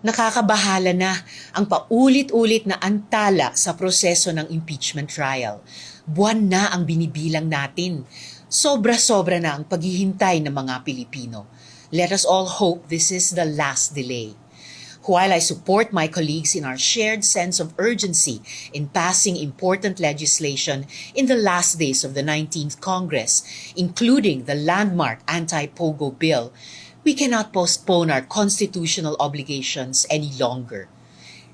Nakakabahala na ang paulit-ulit na antala sa proseso ng impeachment trial. Buwan na ang binibilang natin. Sobra-sobra na ang paghihintay ng mga Pilipino. Let us all hope this is the last delay. While I support my colleagues in our shared sense of urgency in passing important legislation in the last days of the 19th Congress, including the landmark anti-POGO bill, we cannot postpone our constitutional obligations any longer.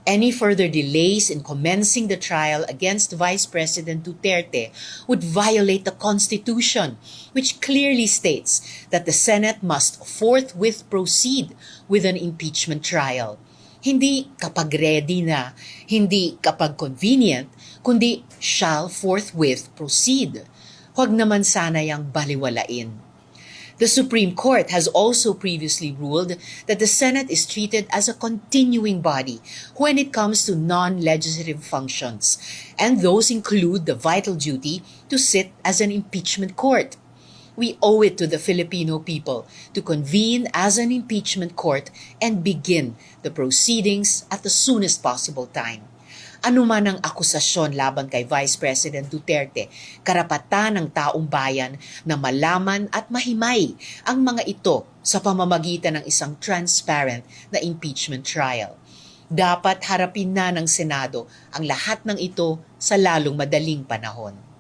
Any further delays in commencing the trial against Vice President Duterte would violate the Constitution, which clearly states that the Senate must forthwith proceed with an impeachment trial. Hindi kapag ready na, hindi kapag convenient, kundi shall forthwith proceed. Huwag naman sana yang baliwalain. The Supreme Court has also previously ruled that the Senate is treated as a continuing body when it comes to non legislative functions, and those include the vital duty to sit as an impeachment court. We owe it to the Filipino people to convene as an impeachment court and begin the proceedings at the soonest possible time anuman ang akusasyon laban kay Vice President Duterte, karapatan ng taong bayan na malaman at mahimay ang mga ito sa pamamagitan ng isang transparent na impeachment trial. Dapat harapin na ng Senado ang lahat ng ito sa lalong madaling panahon.